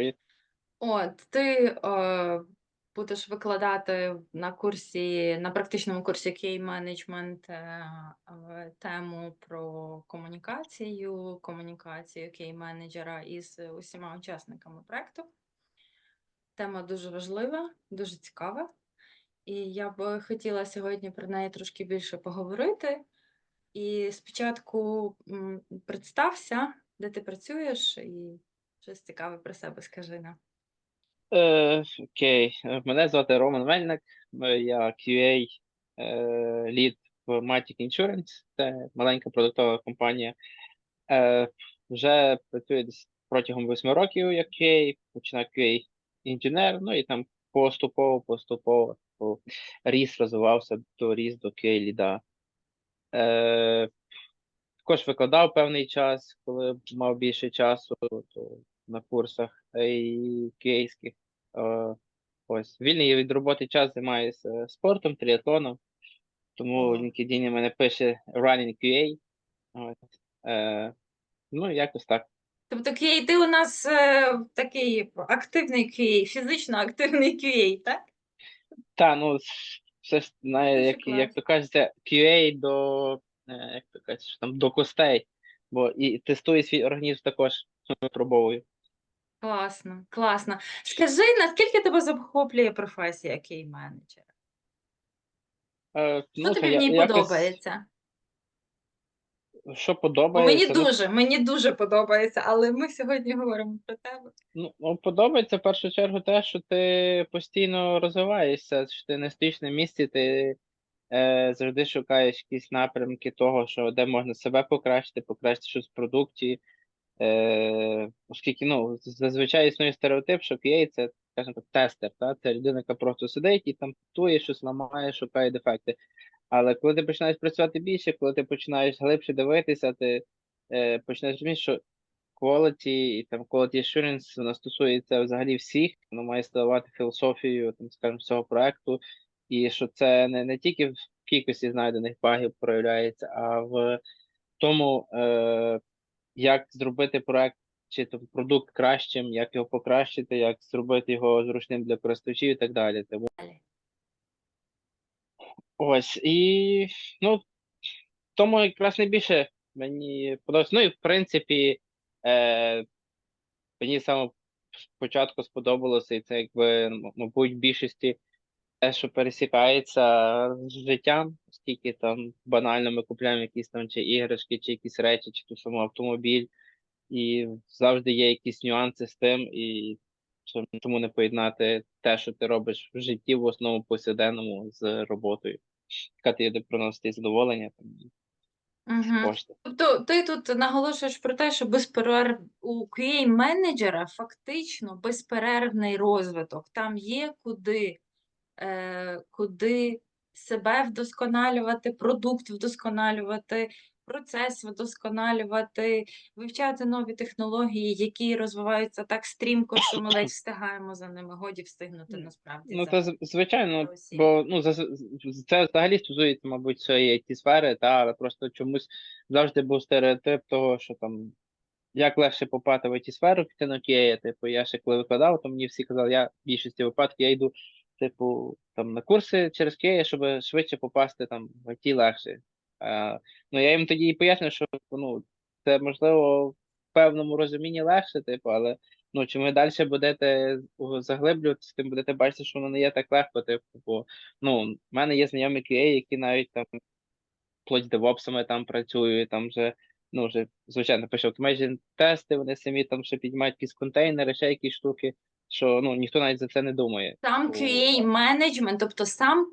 Привіт. От, ти е, будеш викладати на курсі, на практичному курсі е, е, тему про комунікацію, комунікацію QA менеджера із усіма учасниками проекту. Тема дуже важлива, дуже цікава. І я б хотіла сьогодні про неї трошки більше поговорити. І спочатку представся, де ти працюєш, і щось цікаве про себе скажи нам. Е, окей, Е, мене звати Роман Мельник, е, я QA е, лід в Matic Insurance, це маленька продуктова компанія. Е, вже працюю десь протягом восьми років як QA, починав QA інженер, ну і там поступово, поступово ріс розвивався до ріс до QA ліда. Е, також викладав певний час, коли мав більше часу то на курсах і київських. Е, ось вільний від роботи час займаюся спортом, триатлоном. Тому в. LinkedIn мене пише Running QA. Ось. Е, ну, якось так. Тобто QA, ти у нас е, такий активний QA, фізично активний QA, так? Та, ну, все ж знає, як, як то кажеться, QA до, е, як то кажеться, там, до костей. Бо і тестую свій організм також випробовую. Класно, класно. Скажи, наскільки тебе захоплює професія QA менеджера? Е, Що ну, тобі в ній подобається? що подобається, мені ну, дуже, мені дуже подобається, але ми сьогодні говоримо про тебе. Ну, ну, подобається в першу чергу те, що ти постійно розвиваєшся, що ти не стоїш на місці, ти е, завжди шукаєш якісь напрямки того, що де можна себе покращити, покращити щось в продукті. Е, оскільки ну, зазвичай існує стереотип, що QA це, скажімо так, тестер, та? це людина, яка просто сидить і там тує, щось ламає, шукає дефекти. Але коли ти починаєш працювати більше, коли ти починаєш глибше дивитися, ти е, починаєш розуміти, що quality і там quality assurance вона стосується взагалі всіх, воно має ставати філософією, там, скажімо, цього проекту, і що це не, не тільки в кількості знайдених багів проявляється, а в тому, е, як зробити проект чи там, продукт кращим, як його покращити, як зробити його зручним для користувачів і так далі. Тому ось і ну тому якраз найбільше мені подобається. Ну і в принципі, е, мені саме спочатку сподобалося, і це якби, мабуть, в більшості те, що пересікається з життям, оскільки там банально ми купуємо якісь там чи іграшки, чи якісь речі, чи ту саму автомобіль, і завжди є якісь нюанси з тим, і чому не поєднати те, що ти робиш в житті в основному повсякденному з роботою, яка тобі буде приносити задоволення там, Угу. Тобто ти тут наголошуєш про те, що безперерв... у QA менеджера фактично безперервний розвиток. Там є куди, е, куди себе вдосконалювати, продукт вдосконалювати, процес вдосконалювати, вивчати нові технології, які розвиваються так стрімко, що ми ледь встигаємо за ними. Годі встигнути насправді Ну, це звичайно, бо ну це взагалі стосується, мабуть, цієї it сфери, та але просто чомусь завжди був стереотип того, що там як легше попати в it сферу, піти на QA. Типу, я ще коли викладав, то мені всі казали, я в більшості випадків я йду, типу, там на курси через QA, щоб швидше попасти там в IT легше. А, ну я їм тоді і пояснив, що ну це можливо в певному розумінні легше, типу, але ну чим ви далі будете заглиблюватися, тим будете бачити, що воно не є так легко. Типу, бо ну, в мене є знайомі QA, які навіть там вплоть з девопсами там працюють, там вже, ну, вже, звичайно, пише automation тести, вони самі там ще піднімають якісь контейнери, ще якісь штуки, що ну, ніхто навіть за це не думає. Сам QA менеджмент, тобто сам,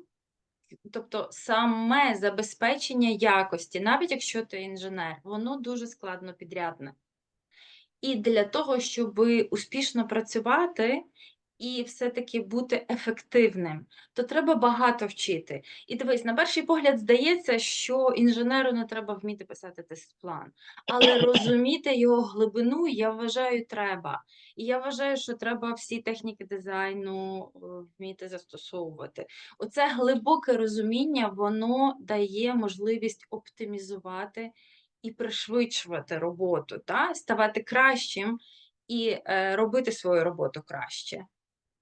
тобто саме забезпечення якості, навіть якщо ти інженер, воно дуже складно підрядне. І для того, щоб успішно працювати і все-таки бути ефективним, то треба багато вчити. І дивись, на перший погляд здається, що інженеру не треба вміти писати тест-план, але розуміти його глибину, я вважаю, треба. І я вважаю, що треба всі техніки дизайну е, вміти застосовувати. Оце глибоке розуміння, воно дає можливість оптимізувати і пришвидшувати роботу, та? ставати кращим і е, робити свою роботу краще.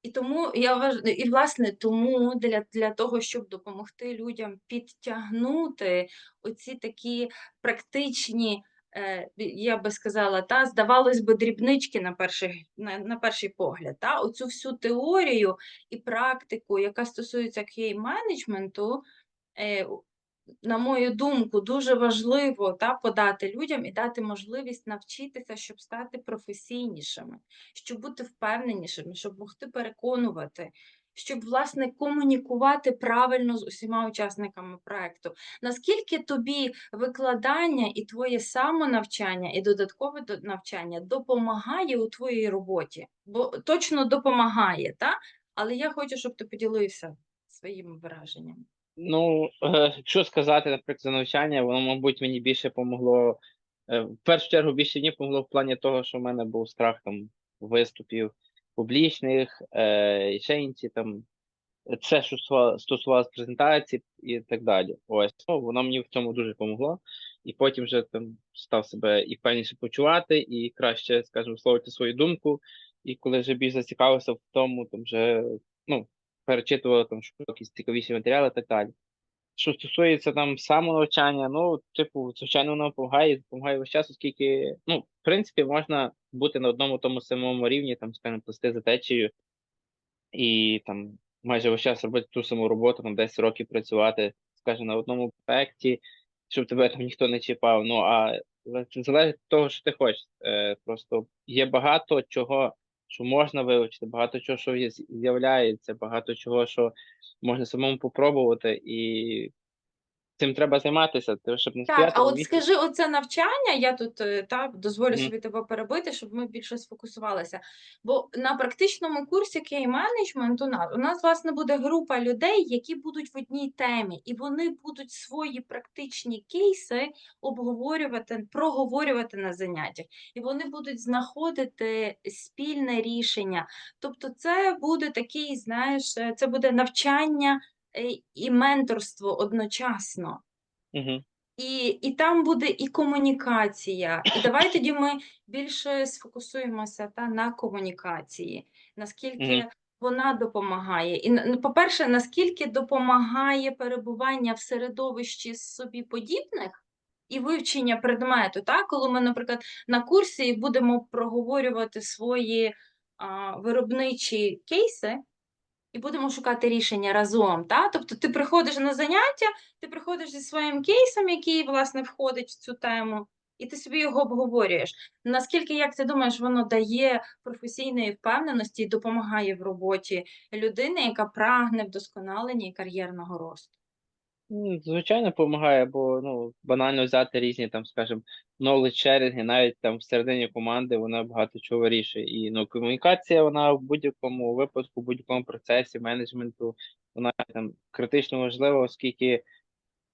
І тому я вваж... і власне тому для, для того, щоб допомогти людям підтягнути оці такі практичні, е, я би сказала, та здавалось би, дрібнички на перший, на, на перший погляд, та оцю всю теорію і практику, яка стосується QA-менеджменту, е, на мою думку, дуже важливо та, подати людям і дати можливість навчитися, щоб стати професійнішими, щоб бути впевненішими, щоб могти переконувати, щоб власне комунікувати правильно з усіма учасниками проекту. Наскільки тобі викладання і твоє самонавчання, і додаткове навчання допомагає у твоїй роботі? Бо точно допомагає, та? але я хочу, щоб ти поділився своїми враженнями. Ну, е, що сказати, наприклад, за навчання, воно, мабуть, мені більше помогло. е, В першу чергу більше мені помогло в плані того, що в мене був страх там виступів публічних, е, ще інші там. Це що стосувалося презентацій і так далі. Ось ну, воно мені в цьому дуже помогло. І потім вже там став себе і впевненіше почувати, і краще, скажімо, висловити свою думку. І коли вже більш зацікавився в тому, там вже ну, перечитував там якісь цікавіші матеріали і так далі. Що стосується там самонавчання, ну, типу, звичайно, воно допомагає, допомагає весь час, оскільки, ну, в принципі, можна бути на одному тому самому рівні, там, скажімо, плести за течією, і там майже весь час робити ту саму роботу, там 10 років працювати, скажімо, на одному проекті, щоб тебе там ніхто не чіпав. Ну, а залежить від того, що ти хочеш. Е, просто є багато чого, що можна вивчити, багато чого, що з'являється, багато чого, що можна самому попробувати, і цим треба займатися, щоб не Так, стояти а от місці. скажи, оце навчання, я тут е, та, дозволю Мгм. собі тебе перебити, щоб ми більше сфокусувалися. Бо на практичному курсі кей-менеджмент у нас, у нас, власне, буде група людей, які будуть в одній темі, і вони будуть свої практичні кейси обговорювати, проговорювати на заняттях, і вони будуть знаходити спільне рішення. Тобто, це буде такий, знаєш, е, це буде навчання і менторство одночасно. Угу. І, і там буде і комунікація. І давай тоді ми більше сфокусуємося та, на комунікації, наскільки Мгм. вона допомагає. І, ну, по-перше, наскільки допомагає перебування в середовищі собі подібних і вивчення предмету. Так? Коли ми, наприклад, на курсі будемо проговорювати свої а, виробничі кейси, і будемо шукати рішення разом. Та? Тобто ти приходиш на заняття, ти приходиш зі своїм кейсом, який власне входить в цю тему, і ти собі його обговорюєш. Наскільки, як ти думаєш, воно дає професійної впевненості і допомагає в роботі людини, яка прагне вдосконалення і кар'єрного росту? Ну, Звичайно, допомагає, бо ну, банально взяти різні, там, скажімо, knowledge sharing, навіть там всередині команди вона багато чого вирішує. І ну, комунікація, вона в будь-якому випадку, в будь-якому процесі менеджменту, вона там критично важлива, оскільки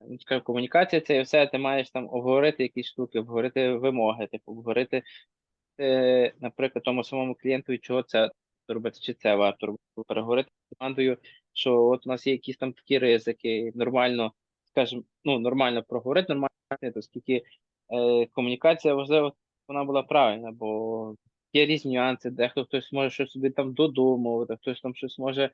ну, скажімо, комунікація це і все, ти маєш там обговорити якісь штуки, обговорити вимоги, типу, обговорити, е, наприклад, тому самому клієнту, чого це робити, чи це варто робити, переговорити з командою, що от у нас є якісь там такі ризики, нормально, скажімо, ну, нормально проговорити, нормально, оскільки е, комунікація важлива, вона була правильна, бо є різні нюанси, дехто хтось може щось собі там додумувати, хтось там щось може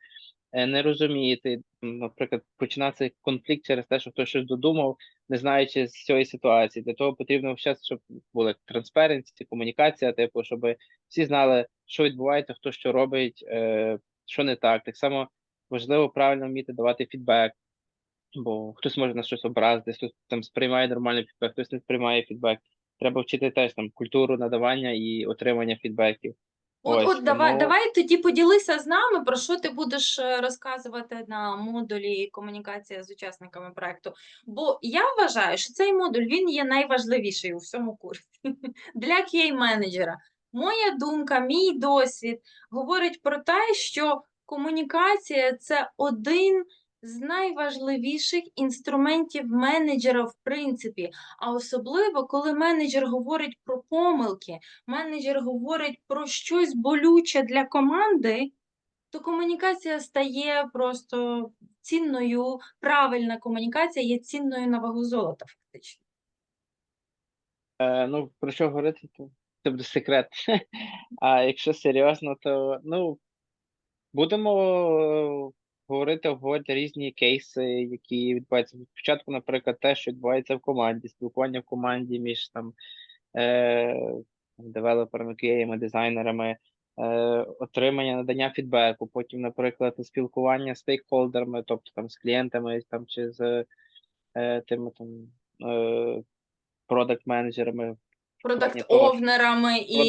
е, не розуміти. Наприклад, починався конфлікт через те, що хтось щось додумав, не знаючи з цієї ситуації. Для того потрібно вчасно, щоб була транспаренція, комунікація, типу, щоб всі знали, що відбувається, хто що робить, е, що не так. Так само важливо правильно вміти давати фідбек, бо хтось може на щось образити, хтось там сприймає нормальний фідбек, хтось не сприймає фідбек. Треба вчити теж там культуру надавання і отримання фідбеків. От, Ось, от давай, тому- давай тоді поділися з нами, про що ти будеш е, розказувати на модулі комунікація з учасниками проекту. Бо я вважаю, що цей модуль він є найважливіший у всьому курсі для QA-менеджера. Моя думка, мій досвід говорить про те, що комунікація це один з найважливіших інструментів менеджера, в принципі, а особливо коли менеджер говорить про помилки, менеджер говорить про щось болюче для команди, то комунікація стає просто цінною, правильна комунікація є цінною на вагу золота, фактично. Е, ну, про що говорити? То це буде секрет. А якщо серйозно, то ну будемо е, говорити, обговорити різні кейси, які відбуваються. Спочатку, наприклад, те, що відбувається в команді, спілкування в команді між там е, девелоперами, QA, дизайнерами, е, отримання надання фідбеку, потім, наприклад, спілкування з стейкхолдерами, тобто там з клієнтами там чи з е, тими там е, продакт-менеджерами, плані того, продакт-овнерами і,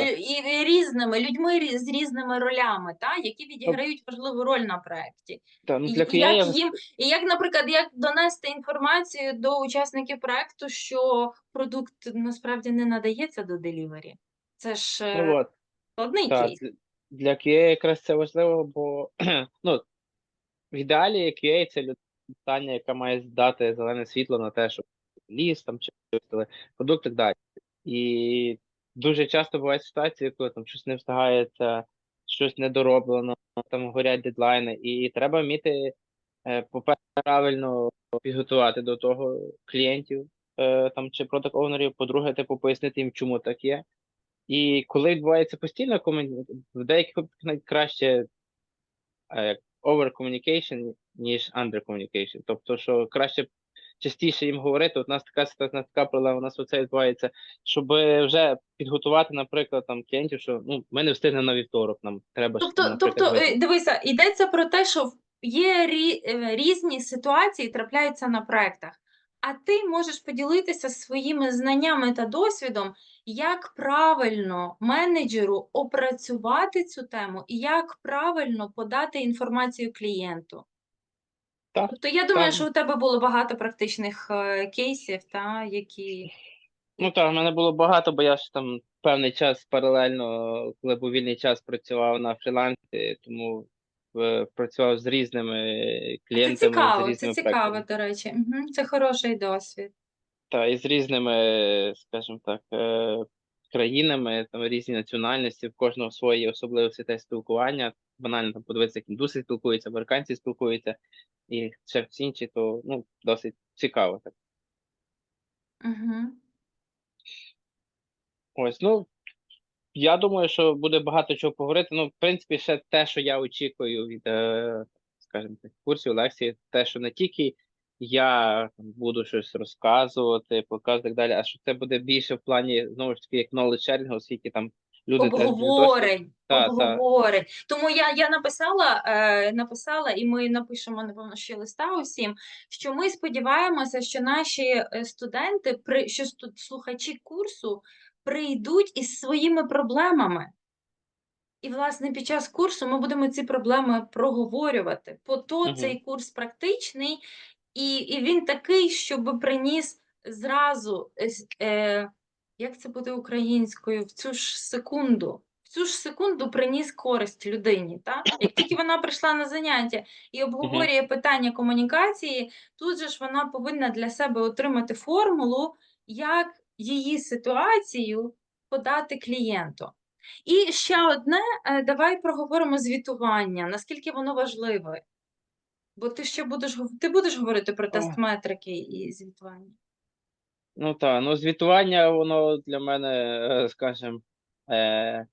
і, і різними людьми з різними ролями, та, які відіграють важливу роль на проєкті. Та, ну, І, для і як їм, і як, наприклад, як донести інформацію до учасників проекту, що продукт насправді не надається до делівері. Це ж е, ну, складний та, кейс. для- QA якраз це важливо, бо ну, в ідеалі QA це людина, яка має дати зелене світло на те, щоб ліс там чи продукт так далі. І дуже часто бувають ситуації, коли там щось не встигається, щось недороблено, там горять дедлайни, і треба вміти, е, по-перше, правильно підготувати до того клієнтів е, там чи продакт оунерів, по-друге, типу, пояснити їм, чому так є. І коли відбувається постійно в деяких випадках навіть краще е, over communication, ніж under communication. Тобто, що краще частіше їм говорити. От у нас така ситуація, у нас така проблема, у нас оце відбувається, щоб вже підготувати, наприклад, там клієнтів, що ну ми не встигнемо на вівторок, нам треба Тобто, тобто, е, дивися, йдеться про те, що є рі, е, різні ситуації, трапляються на проектах, а ти можеш поділитися своїми знаннями та досвідом, як правильно менеджеру опрацювати цю тему і як правильно подати інформацію клієнту. Так, Тобто, я думаю, так. що у тебе було багато практичних е, кейсів, та, які Ну так, в мене було багато, бо я ж там певний час паралельно, коли був вільний час, працював на фрілансі, тому е, працював з різними це клієнтами, з цікаво, це різними цікаво, проектами. до речі. Мгм, Це хороший досвід. Та і з різними, скажімо так, е, країнами, там різні національності, в кожного свої особливості та спілкування. Банально там подивитися, як індуси спілкуються, американці спілкуються, і ще всі інші, то ну, досить цікаво. Так. Угу. Ось, ну, я думаю, що буде багато чого поговорити. Ну, в принципі, ще те, що я очікую від, е, скажімо так, курсів, лекцій, те, що не тільки я буду щось розказувати, показувати і так далі, а що це буде більше в плані, знову ж таки, як knowledge sharing, оскільки там люди більш досвід. Обговорень, Та, та. Тому я, я написала, е, написала, і ми напишемо, напевно, ще листа усім, що ми сподіваємося, що наші е, студенти, при, що слухачі курсу прийдуть із своїми проблемами. І, власне, під час курсу ми будемо ці проблеми проговорювати. По то Мгм. цей курс практичний, і, і він такий, щоб приніс зразу, е, е, як це буде українською, в цю ж секунду. В цю ж секунду приніс користь людині. Так? Як тільки вона прийшла на заняття і обговорює питання комунікації, тут же ж вона повинна для себе отримати формулу, як її ситуацію подати клієнту. І ще одне, е, давай проговоримо звітування, наскільки воно важливе. Бо ти ще будеш ти будеш говорити про тест метрики і звітування. Ну так, ну звітування, воно для мене, е, скажімо, е,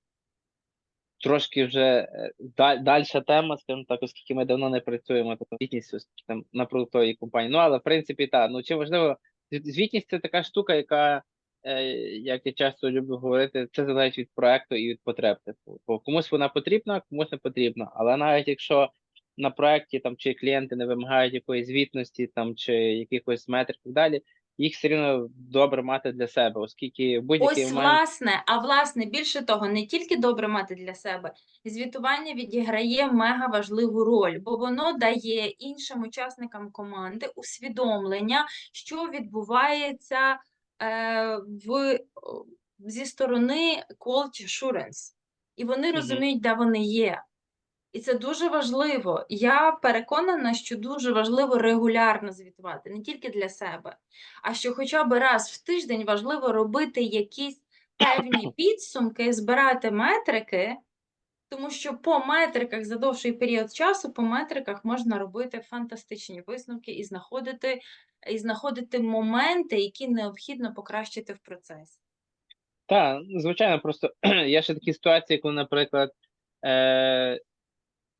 трошки вже е, даль, дальша тема, скажімо так, оскільки ми давно не працюємо звітністю, там на продуктовій компанії. Ну, але в принципі, так, ну чи важливо, звітність це така штука, яка, е, як я часто люблю говорити, це залежить від проекту і від потреб. Типу, бо комусь вона потрібна, комусь не потрібна. Але навіть якщо на проекті там чи клієнти не вимагають якоїсь звітності, там чи якихось метрик і так далі, їх все рівно добре мати для себе, оскільки будь-який Ось, момент. власне, а власне, більше того, не тільки добре мати для себе, звітування відіграє мега важливу роль, бо воно дає іншим учасникам команди усвідомлення, що відбувається е, в, зі сторони quality assurance. І вони розуміють, де вони є. І це дуже важливо. Я переконана, що дуже важливо регулярно звітувати, не тільки для себе, а що хоча б раз в тиждень важливо робити якісь певні підсумки, збирати метрики, тому що по метриках за довший період часу, по метриках можна робити фантастичні висновки і знаходити, і знаходити моменти, які необхідно покращити в процесі. Так, звичайно, просто є ще такі ситуації, коли, наприклад, е,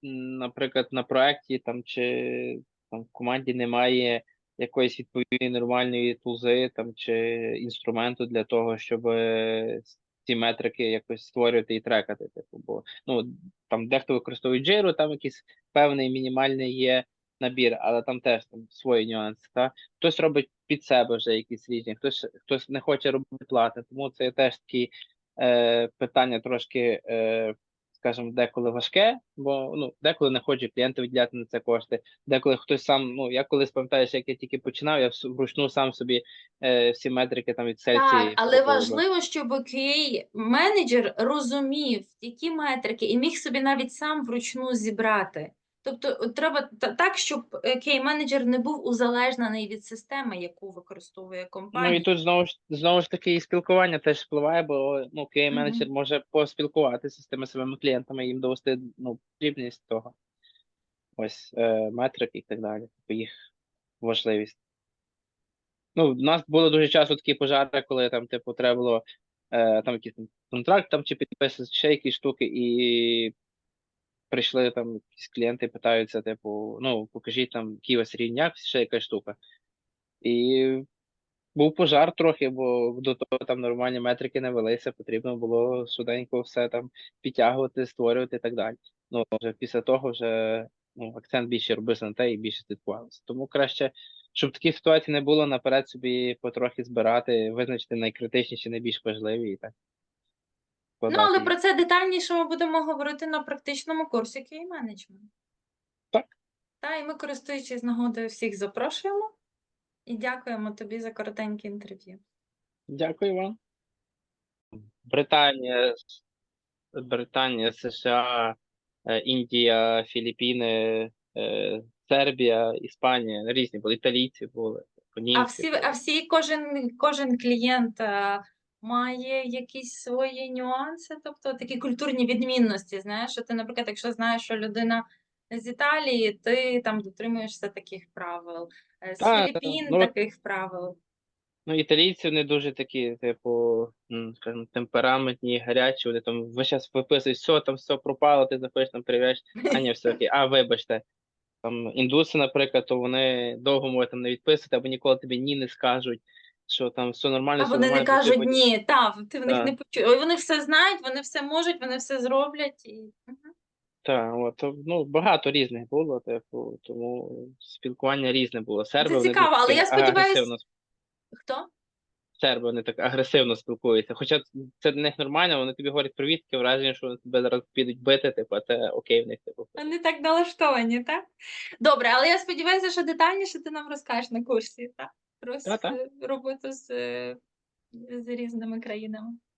наприклад, на проєкті там чи там в команді немає якоїсь відповідної нормальної тулзи там чи інструменту для того, щоб е, ці метрики якось створювати і трекати. Типу, бо ну там дехто використовує Jira, там якийсь певний мінімальний є набір, але там теж там свої нюанси. Та? Хтось робить під себе вже якісь різні, хтось хтось не хоче робити плати. Тому це теж такі е, питання трошки, е, скажімо, деколи важке, бо ну деколи не хоче клієнти виділяти на це кошти. Деколи хтось сам, ну я колись пам'ятаєш, як я тільки починав, я вручну сам собі е, всі метрики там від сельці. Так, але важливо, щоб QA менеджер розумів, які метрики, і міг собі навіть сам вручну зібрати. Тобто треба так, щоб QA менеджер не був узалежнений від системи, яку використовує компанія. Ну і тут знову ж знову ж таки і спілкування теж впливає, бо ну QA менеджер може поспілкуватися з тими своїми клієнтами, їм довести ну потрібність того. Ось е, метрики і так далі, типу їх важливість. Ну, в нас було дуже часто такі пожари, коли там, типу, треба було е, там якийсь контракт там чи підписати ще якісь штуки, і прийшли там якісь клієнти, питаються, типу, ну, покажіть там, який рівень ще якась штука. І був пожар трохи, бо до того там нормальні метрики не велися, потрібно було швиденько все там підтягувати, створювати і так далі. Ну, вже після того вже ну, акцент більше робився на те і більше слідкувалося. Тому краще, щоб таких ситуацій не було, наперед собі потрохи збирати, визначити найкритичніші, найбільш важливі і так. Ну, але про це детальніше ми будемо говорити на практичному курсі QA менеджмент. Так. Та, і ми, користуючись нагодою, всіх запрошуємо і дякуємо тобі за коротеньке інтерв'ю. Дякую вам. Британія, Британія, США, е, Індія, Філіппіни, е, Сербія, Іспанія, різні були, італійці були, А всі, а всі кожен, кожен клієнт е, має якісь свої нюанси, тобто такі культурні відмінності. Знаєш, що ти, наприклад, якщо знаєш, що людина з Італії, ти там дотримуєшся таких правил, е, з Так, Філіппін ну, таких правил. Ну, італійці вони дуже такі, типу, м, скажімо, темпераментні, гарячі, вони там весь час виписують, все, там все пропало, ти заходиш там привіж, а ні, все окей, а вибачте. Там індуси, наприклад, то вони довго можуть там не відписувати, або ніколи тобі ні не скажуть, що там все нормально, А все вони не кажуть потрібно- ні, та, ти в них Да. не почуєш. Ой, Вони все знають, вони все можуть, вони все зроблять. І... Так, от, ну, багато різних було, типу, тому спілкування різне було. Серби, Це цікаво, але я так агресивно Хто? серби вони так агресивно спілкуються. Хоча це для них нормально, вони тобі говорять привіт, таке враження, що вони тебе зараз підуть бити, типу, а це окей в них, типу. Вони так налаштовані, так? Добре, але я сподіваюся, що детальніше ти нам розкажеш на курсі, так? Про Та-та. роботу з, з різними країнами.